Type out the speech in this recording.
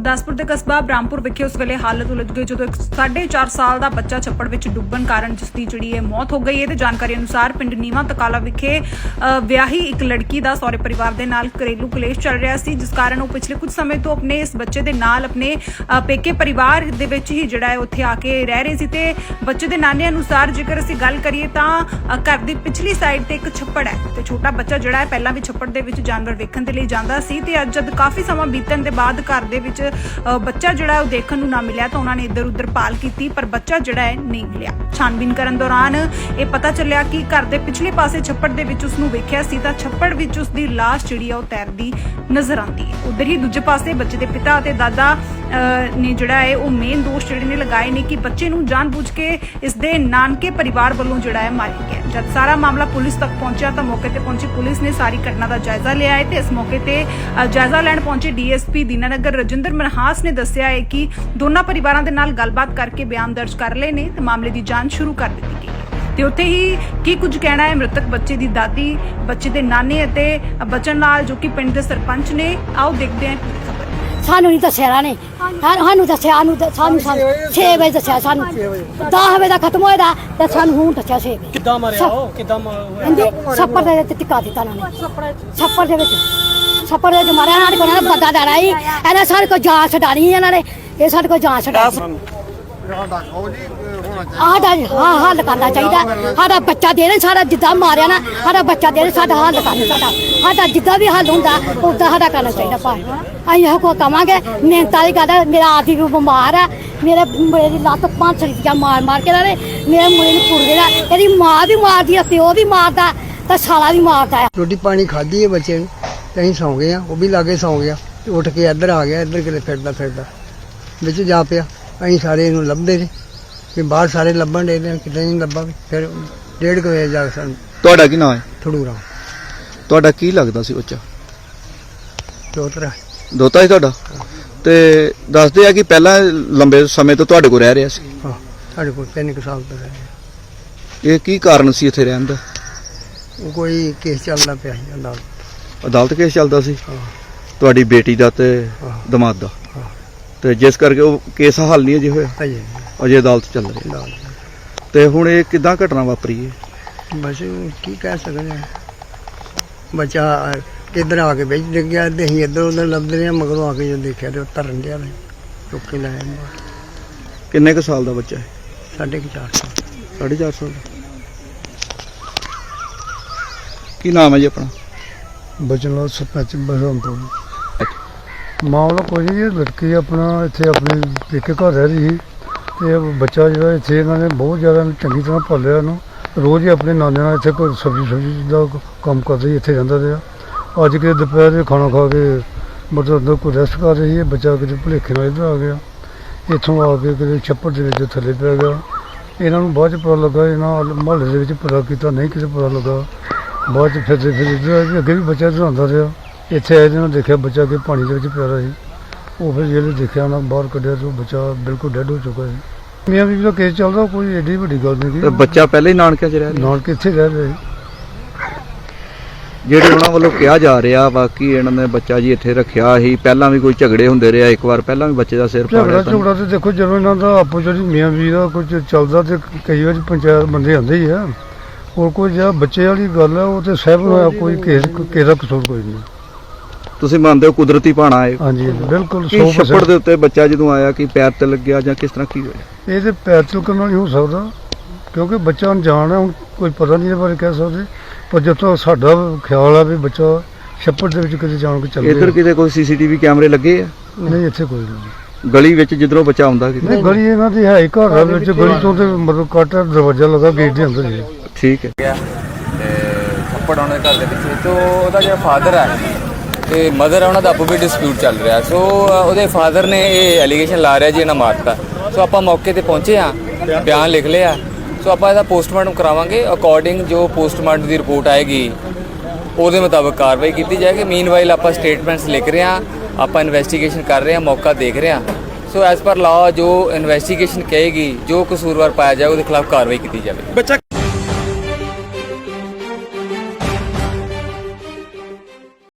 ਗੁਰਦਾਸਪੁਰ ਦੇ ਕਸਬਾ ਬ੍ਰਾਹਮਪੁਰ ਵਿਖੇ ਉਸ ਵੇਲੇ ਹਾਲਤ ਉਲਝ ਗਈ ਜਦੋਂ ਇੱਕ 4.5 ਸਾਲ ਦਾ ਬੱਚਾ ਛੱਪੜ ਵਿੱਚ ਡੁੱਬਣ ਕਾਰਨ ਜਿਸ ਦੀ ਜਿਹੜੀ ਹੈ ਮੌਤ ਹੋ ਗਈ ਹੈ ਤੇ ਜਾਣਕਾਰੀ ਅਨੁਸਾਰ ਪਿੰਡ ਨੀਵਾ ਤਕਾਲਾ ਵਿਖੇ ਵਿਆਹੀ ਇੱਕ ਲੜਕੀ ਦਾ ਸਹੁਰੇ ਪਰਿਵਾਰ ਦੇ ਨਾਲ ਘਰੇਲੂ ਕਲੇਸ਼ ਚੱਲ ਰਿਹਾ ਸੀ, ਜਿਸ ਕਾਰਨ ਉਹ ਪਿਛਲੇ ਕੁਝ ਸਮੇਂ ਤੋਂ ਆਪਣੇ ਇਸ ਬੱਚੇ ਦੇ ਨਾਲ ਆਪਣੇ ਪੇਕੇ ਪਰਿਵਾਰ ਦੇ ਵਿੱਚ ਹੀ ਜਿਹੜਾ ਹੈ ਉੱਥੇ ਆ ਕੇ ਰਹਿ ਰਹੇ ਸੀ ਤੇ ਬੱਚੇ ਦੇ ਨਾਨੇ ਅਨੁਸਾਰ ਜੇਕਰ ਅਸੀਂ ਗੱਲ ਕਰੀਏ ਤਾਂ ਘਰ ਦੀ ਪਿਛਲੀ ਸਾਈਡ ਤੇ ਇੱਕ ਛੱਪੜ ਹੈ ਤੇ ਛੋਟਾ ਬੱਚਾ ਜਿਹੜਾ ਹੈ ਪਹਿਲਾਂ ਵੀ ਛੱਪੜ ਦੇ ਵਿੱਚ ਜਾਨਵਰ ਵੇਖਣ ਦੇ ਲਈ ਜਾਂਦਾ ਸੀ ਤੇ ਅੱਜ ਜਦ ਕਾਫੀ ਸਮਾਂ ਬੀਤਣ ਦੇ ਬਾਅਦ ਘਰ ਦੇ ਵਿੱਚ ਅ, ਬੱਚਾ ਜਿਹੜਾ ਉਹ ਦੇਖਣ ਨੂੰ ਨਾ ਮਿਲਿਆ ਤਾਂ ਉਹਨਾਂ ਨੇ ਇੱਧਰ ਉੱਧਰ ਪਾਲ ਕੀਤੀ ਪਰ ਬੱਚਾ ਜਿਹੜਾ ਹੈ ਨਹੀਂ ਮਿਲਿਆ। ਛਾਨਬੀਨ ਕਰਨ ਦੌਰਾਨ ਇਹ ਪਤਾ ਚੱਲਿਆ ਕਿ ਘਰ ਦੇ ਪਿਛਲੇ ਪਾਸੇ ਛੱਪੜ ਦੇ ਵਿੱਚ ਉਸ ਨੂੰ ਵੇਖਿਆ ਸੀ ਤਾਂ ਛੱਪੜ ਵਿੱਚ ਉਸ ਦੀ ਲਾਸ਼ ਜਿਹੜੀ ਆ ਉਹ ਤੈਰਦੀ ਨਜ਼ਰ ਆਉਂਦੀ ਹੈ। ਉਧਰ ਹੀ ਦੂਜੇ ਪਾਸੇ ਬੱਚੇ ਦੇ ਪਿਤਾ ਅਤੇ ਦਾਦਾ ਨੇ ਜਿਹੜਾ ਹੈ, ਉਹ ਮੇਨ ਦੋਸ਼ ਜਿਹੜੇ ਨੇ ਲਗਾਏ ਨੇ ਕਿ ਬੱਚੇ ਨੂੰ ਜਾਣਬੁੱਝ ਕੇ ਇਸ ਦੇ ਨਾਨਕੇ ਪਰਿਵਾਰ ਵੱਲੋਂ ਜਿਹੜਾ ਹੈ ਮਾਰਿਆ ਗਿਆ ਜਦ ਸਾਰਾ ਮਾਮਲਾ ਪੁਲਿਸ ਤੱਕ ਪਹੁੰਚਿਆ ਤਾਂ ਮੌਕੇ ਤੇ ਪਹੁੰਚੀ ਪੁਲਿਸ ਨੇ ਸਾਰੀ ਘਟਨਾ ਦਾ ਜਾਇਜ਼ਾ ਲਿਆ ਹੈ ਤੇ ਇਸ ਮੌਕੇ ਤੇ ਜਾਇਜ਼ਾ ਲੈਣ ਪਹੁੰਚੇ ਡੀਐਸਪੀ ਦੀਨਾਨਗਰ ਰਜਿੰਦਰ ਮਨਹਾਸ ਨੇ ਦੱਸਿਆ ਹੈ ਕਿ ਦੋਨਾਂ ਪਰਿਵਾਰਾਂ ਦੇ ਨਾਲ ਗੱਲਬਾਤ ਕਰਕੇ ਬਿਆਨ ਦਰਜ ਕਰ ਲਏ ਨੇ ਤੇ ਮਾਮਲੇ ਦੀ ਜਾਂਚ ਸ਼ੁਰੂ ਕਰ ਦਿੱਤੀ ਗਈ ਤੇ ਉੱਥੇ ਹੀ ਕੀ ਕੁਝ ਕਹਿਣਾ ਹੈ, ਮ੍ਰਿਤਕ ਬੱਚੇ ਦੀ ਦਾਦੀ, ਬੱਚੇ ਦੇ ਨਾਨੇ ਅਤੇ ਬਚਨ ਨਾਲ ਜੋ ਕਿ ਪਿੰਡ ਦੇ ਸਰਪੰਚ ਨੇ, ਆਓ ਦੇਖਦੇ ਹਾਂ ਸਾਨੂੰ ਨਹੀਂ ਦੱਸਿਆ ਇਹਨਾਂ ਨੇ ਹਾਂ- ਸਾਨੂੰ ਦੱਸਿਆ ਸਾਨੂੰ ਦ- ਸਾਨੂੰ 6 ਵਜੇ ਦੱਸਿਆ। ਸਾਨੂੰ। 10 ਵਜੇ। ਦਾ ਖਤਮ ਹੋਇਆ ਦਾ ਤੇ ਸਾਨੂੰ ਹੁਣ ਦੱਸਿਆ 6 ਵਜੇ। ਕਿੱਦਾਂ ਮਾਰਿਆ ਉਹ? ਕਿੱਦਾਂ ਮਾ- ਹੋਇਆ? ਹਾਂਜੀ ਛੱਪੜ ਦੇ ਵਿੱਚ ਟਿਕਾ ਦਿੱਤਾ ਉਹਨਾਂ ਨੇ। ਛੱਪੜ ਦੇ ਵਿੱਚ। ਛੱਪੜ ਦੇ ਵਿੱਚ। ਮਾਰਿਆ ਸਾਡੇ ਕੋਲ ਇਹਨਾਂ ਨੇ ਬੰਦਾ ਦੇਣਾ ਸੀ ਇਹਨਾਂ ਸਾਡੇ ਕੋਲ ਜਾਨ ਛਡਾਣੀ ਇਹਨਾਂ ਨੇ। ਇਹ ਸਾਡੇ ਕੋਲ ਜਾਨ ਛਡਾਣੀ ਆਹ ਦਾ ਹਾਂ ਹੱਲ ਕਰਨਾ ਚਾਹੀਦਾ। ਸਾਡਾ ਬੱਚਾ ਦੇ ਦੇ ਸਾਡਾ ਜਿੱਦਾਂ ਮਾਰਿਆ ਨਾ ਸਾਡਾ ਬੱਚਾ ਦੇ ਦੇ ਸਾਡਾ ਹੱਲ ਕਰਨਾ ਸਾਡਾ ਸਾਡਾ ਜਿੱਦਾਂ ਵੀ ਹੱਲ ਹੁੰਦਾ ਉਦਾਂ ਸਾਡਾ ਕਰਨਾ ਚਾਹੀਦਾ ਭਾਈ ਅਸੀਂ ਇਹੋ ਕੋ ਕਵਾਂਗੇ ਮਿਹਨਤਾਂ ਦੀ ਗੱਲ ਹੈ, ਮੇਰਾ ਆਦੀ ਨੂੰ ਬਿਮਾਰ ਹੈ ਮੇਰੇ ਮੇਰੀ ਲੱਤ ਪੰਜ ਸਰੀਆਂ ਮਾਰ ਮਾਰ ਕੇ ਇਹਨਾਂ ਨੇ ਮੇਰੇ ਮੁੰਡੇ ਨੂੰ ਪੁਰ ਗਿਆ ਇਹਦੀ ਮਾਂ ਵੀ ਮਾਰਦੀ ਹੈ ਪਿਓ ਵੀ ਮਾਰਦਾ ਤੇ ਸਾਲਾ ਵੀ ਮਾਰਦਾ ਹੈ ਰੋਟੀ ਪਾਣੀ ਖਾਧੀ ਹੈ ਬੱਚੇ ਨੇ ਤੇ ਅਸੀਂ ਸੌਂ ਗਏ ਆ ਉਹ ਵੀ ਲਾਗੇ ਸੌਂ ਗਿਆ ਉੱਠ ਕੇ ਇੱਧਰ ਆ ਗਿਆ ਇੱਧਰ ਕਿਤੇ ਫਿਰਦਾ ਫਿਰਦਾ ਵਿੱਚ ਜਾ ਪਿਆ। ਅਸੀਂ ਸਾਰੇ ਇਹਨੂੰ ਲੱਭਦੇ ਨੇ। ਕਿ ਬਾਹਰ ਸਾਰੇ ਲੱਭਣ ਦੇ ਨੇ ਕਿਤੇ ਨਹੀਂ ਲੱਭਾ ਫਿਰ ਡੇਢ ਕੁ ਵਜੇ ਜਾ ਕੇ ਸਾਨੂੰ ਤੁਹਾਡਾ ਕੀ ਨਾਮ ਹੈ? ਥੜੂਰਾ। ਤੁਹਾਡਾ ਕੀ ਲੱਗਦਾ ਸੀ ਬੱਚਾ? ਦੋਤਰਾ। ਦੋਤਾ ਸੀ ਤੁਹਾਡਾ? ਤੇ ਦੱਸਦੇ ਆ ਕਿ ਪਹਿਲਾਂ ਲੰਬੇ ਸਮੇਂ ਤੋਂ ਤੁਹਾਡੇ ਕੋਲ ਰਹਿ ਰਿਹਾ ਸੀ। ਹਾਂ ਸਾਡੇ ਕੋਲ ਤਿੰਨ ਕੁ ਸਾਲ ਤੋਂ ਰਹੇ। ਇਹ ਕੀ ਕਾਰਨ ਸੀ ਇੱਥੇ ਰਹਿਣ ਦਾ? ਉਹ ਕੋਈ ਕੇਸ ਚੱਲਦਾ ਪਿਆ ਸੀ ਅਦਾਲਤ। ਅਦਾਲਤ ਕੇਸ ਚੱਲਦਾ ਸੀ? ਹਾਂ। ਤੁਹਾਡੀ ਬੇਟੀ ਦਾ ਤੇ ਹਾਂ। ਦਮਾਦ ਦਾ। ਹਾਂ। ਤੇ ਜਿਸ ਕਰਕੇ ਉਹ ਕੇਸ ਹੱਲ ਨਹੀਂ ਅਜੇ ਹੋਇਆ। ਅਜੇ ਅਜੇ ਅਦਾਲਤ ਚੱਲ ਰਹੀ ਹੈ। ਤੇ ਹੁਣ ਇਹ ਕਿਦਾਂ ਘਟਨਾ ਵਾਪਰੀ ਹੈ? ਬਸ ਕੀ ਕਹਿ ਸਕਦੇ ਹਾਂ। ਬੱਚਾ ਇੱਧਰ ਆ ਕੇ ਵਿੱਚ ਡਿੱਗ ਗਿਆ ਤੇ ਅਸੀਂ ਇੱਧਰ ਉੱਧਰ ਲੱਭਦੇ ਰਹੇ ਮਗਰੋਂ ਆ ਕੇ ਜਦੋਂ ਦੇਖਿਆ ਤੇ ਉਹ ਤਰਨ ਡਿਆ ਨੇ ਚੁੱਕ ਕੇ ਲਾਇਆ। ਕਿੰਨੇ ਕੁ ਸਾਲ ਦਾ ਬੱਚਾ ਹੈ? ਸਾਢੇ ਕੁ ਚਾਰ ਸਾਲ। 4.5 ਸਾਲ ਦਾ। ਕੀ ਨਾਮ ਹੈ ਜੀ ਆਪਣਾ? ਬਚਨ ਲਾਲ ਸਰਪੰਚ ਬਸੰਤਪੁਰ ਮਾਮਲਾ ਕੋਈ ਨਹੀਂ ਇਹ ਲੜਕੀ ਆਪਣਾ ਇੱਥੇ ਆਪਣੇ ਪੇਕੇ ਘਰ ਰਹਿ ਰਹੀ ਸੀ। ਤੇ ਇਹ ਬੱਚਾ ਜਿਹੜਾ ਇੱਥੇ ਇਹਨਾਂ ਨੇ ਬਹੁਤ ਜ਼ਿਆਦਾ ਇਹਨੂੰ ਚੰਗੀ ਤਰ੍ਹਾਂ ਪਾਲਿਆ ਇਹਨੂੰ। ਰੋਜ਼ ਹੀ ਆਪਣੇ ਨਾਨੇ ਨਾਲ ਇੱਥੇ ਕੋਈ ਸਬਜ਼ੀ ਸਬਜ਼ੀ ਦਾ ਕੰਮ ਕਰਦੀ ਇੱਥੇ ਰਹਿੰਦਾ ਰਿਹਾ। ਅੱਜ ਕਿ ਦੁਪਹਿਰ ਦੇ ਖਾਣਾ ਖਾ ਕੇ ਮਤਲਬ ਅੰਦਰ ਕੋਈ ਰੈਸਟ ਕਰ ਰਹੀ ਹੈ, ਬੱਚਾ ਕਿਤੇ ਭੁਲੇਖੇ ਨਾਲ ਇੱਧਰ ਆ ਗਿਆ। ਇੱਥੋਂ ਆ ਕੇ ਕਿਤੇ ਛੱਪੜ ਦੇ ਵਿੱਚ ਥੱਲੇ ਪੈ ਗਿਆ। ਇਹਨਾਂ ਨੂੰ ਬਾਅਦ ਚ ਪਤਾ ਲੱਗਾ, ਇਹਨਾਂ ਮੁਹੱਲੇ ਦੇ ਵਿੱਚ ਪਤਾ ਕੀਤਾ, ਨਹੀਂ ਕਿਸੇ ਪਤਾ ਲੱਗਾ। ਬਾਅਦ ਚ ਫਿਰਦੇ ਫਿਰਦੇ ਇੱਧਰ ਆ ਵੀ ਅੱਗੇ ਵੀ ਬੱਚਾ ਇੱਧਰ ਆਉਂਦਾ ਰਿਹਾ। ਇੱਥੇ ਆਏ ਦਿਨ ਦੇਖਿਆ ਬੱਚਾ ਕਿ ਪਾਣੀ ਦੇ ਵਿੱਚ ਪਿਆ ਰਿਹਾ ਸੀ। ਉਹ ਫਿਰ ਜਿਹੜੇ ਦੇਖਿਆ ਉਹਨਾਂ ਬਾਹਰ ਕੱਢਿਆ ਤੇ ਉਹ ਬੱਚਾ ਬਿਲਕੁਲ ਡੈਡ ਹੋ ਚੁੱਕਾ ਸੀ। ਮੀਆਂ ਬੀਬੀ ਦਾ ਕੇਸ ਚੱਲਦਾ ਕੋਈ ਏਡੀ ਵੱਡੀ ਗੱਲ ਨਹੀਂ ਤੇ ਬੱਚਾ ਪਹਿਲਾਂ ਹੀ ਨਾਨਕਿਆਂ 'ਚ ਰਹਿ ਰਿਹਾ? ਨਾਲ ਕਿੱਥੇ ਰਹਿ ਰਹੇ ਜਿਹੜੇ ਉਹਨਾਂ ਵੱਲੋਂ ਕਿਹਾ ਜਾ ਰਿਹਾ ਬਾਕੀ ਇਹਨਾਂ ਨੇ ਬੱਚਾ ਜੀ ਇੱਥੇ ਰੱਖਿਆ ਸੀ ਪਹਿਲਾਂ ਵੀ ਕੋਈ ਝਗੜੇ ਹੁੰਦੇ ਰਿਹਾ ਇੱਕ ਵਾਰ ਪਹਿਲਾਂ ਵੀ ਬੱਚੇ ਦਾ ਸਿਰ ਝਗੜਾ ਪਾੜਿਆ ਝਗੜਾ ਤੇ ਦੇਖੋ ਜਦੋਂ ਇਹਨਾਂ ਦਾ ਆਪੋ ਜਿਹੜੀ ਮੀਆਂ ਬੀਬੀ ਦਾ ਕੁਝ ਚੱਲਦਾ ਤੇ ਕਈ ਵਾਰ ਪੰਚਾਇਤ ਬੰਦੇ ਆਉਂਦੇ ਹੀ ਆ। ਹੋਰ ਕੋਈ ਜਿਹੜਾ ਬੱਚੇ ਵਾਲੀ ਗੱਲ ਹੈ ਉਹ ਤੇ ਸਹਿਬ ਹੋਇਆ ਕੋਈ ਕੇਸ ਕਿਸੇ ਦਾ ਕਸੂਰ ਕੋਈ ਨਹੀਂ। ਤੁਸੀਂ ਮੰਨਦੇ ਹੋ ਕੁਦਰਤੀ ਪਾਣਾ ਹੈ ਹਾਂਜੀ ਬਿਲਕੁਲ ਕੀ 100% ਛੱਪੜ ਦੇ ਉੱਤੇ ਬੱਚਾ ਜਦੋਂ ਆਇਆ ਕਿ ਪੈਰ ਤੇ ਲੱਗਿਆ ਜਾਂ ਕਿਸ ਤਰ੍ਹਾਂ ਕੀ ਹੋਇਆ? ਇਹ ਤੇ ਪੈਰ ਤਿਲਕਣ ਨਾਲ ਹੀ ਹੋ ਸਕਦਾ ਕਿਉਂਕਿ ਬੱਚਾ ਅਣਜਾਣ ਹੈ ਹੁਣ ਕੋਈ ਪਤਾ ਨਹੀਂ ਇਹਦੇ ਬਾਰੇ ਕਹਿ ਸਕਦੇ। ਪਰ ਜਦੋਂ ਸਾਡਾ ਖਿਆਲ ਆ ਵੀ ਬੱਚਾ ਛੱਪੜ ਦੇ ਵਿੱਚ ਕਿਤੇ ਜਾਣ ਕੇ ਚੱਲ ਇੱਧਰ ਕਿਤੇ ਕੋਈ ਸੀਸੀਟੀਵੀ ਕੈਮਰੇ ਲੱਗੇ ਆ? ਨਹੀਂ ਇੱਥੇ ਕੋਈ ਨਹੀਂ। ਗਲੀ ਵਿੱਚ ਜਿੱਧਰੋਂ ਬੱਚਾ ਆਉਂਦਾ ਕਿਤੇ? ਨਹੀਂ ਗਲੀ ਇਹਨਾਂ ਦੀ ਹੈ ਹੀ ਘਰ ਦੇ ਵਿੱਚ ਗਲੀ ਤੋਂ ਤੇ ਮਤਲਬ ਕੱਟ ਦਰਵਾਜ਼ਾ ਲੱਗਾ ਗੇਟ ਦੇ ਅੰਦਰ। ਠੀਕ ਹੈ। ਤੇ ਥੱਪੜ ਉਹਨਾਂ ਦੇ ਘਰ ਦੇ ਪਿੱਛੇ ਤੋਂ ਉਹਦਾ ਜਿਹੜਾ ਫਾਦਰ ਹੈ ਤੇ ਮਦਰ ਹੈ ਉਹਨਾਂ ਦਾ ਆਪੋ ਵੀ ਡਿਸਪਿਊਟ ਚੱਲ ਰਿਹਾ। ਸੋ ਉਹਦੇ ਫਾਦਰ ਨੇ ਇਹ ਐਲੀਗੇਸ਼ਨ ਲਾ ਰਿਹਾ ਜੀ, ਇਹਨਾਂ ਮਾਰਤਾ। ਸੋ ਆਪਾਂ ਮੌਕੇ ਤੇ ਪਹੁੰਚੇ ਆ ਬਿਆਨ ਲਿਖ ਲਿਆ। ਸੋ ਆਪਾਂ ਇਹਦਾ ਪੋਸਟਮਾਰਟਮ ਕਰਾਵਾਂਗੇ। ਅਕੋਰਡਿੰਗ ਜੋ ਪੋਸਟਮਾਰਟਮ ਦੀ ਰਿਪੋਰਟ ਆਏਗੀ, ਉਹਦੇ ਮੁਤਾਬਕ ਕਾਰਵਾਈ ਕੀਤੀ ਜਾਏਗੀ। ਮੀਨਵਾਈਲ ਆਪਾਂ ਸਟੇਟਮੈਂਟਸ ਲਿਖ ਰਹੇ ਆ ਆਪਾਂ ਇਨਵੈਸਟੀਗੇਸ਼ਨ ਕਰ ਰਹੇ ਆ ਮੌਕਾ ਦੇਖ ਰਹੇ ਆ ਸੋ ਐਸ ਪਰ ਲਾਅ ਜੋ ਇਨਵੈਸਟੀਗੇਸ਼ਨ ਕਹੇਗੀ, ਜੋ ਕਸੂਰਵਾਰ ਪਾਇਆ ਜਾਏ, ਉਹਦੇ ਖਿਲਾਫ ਕਾਰਵਾਈ ਕੀਤੀ ਜਾਵੇ। ਬੱਚਾ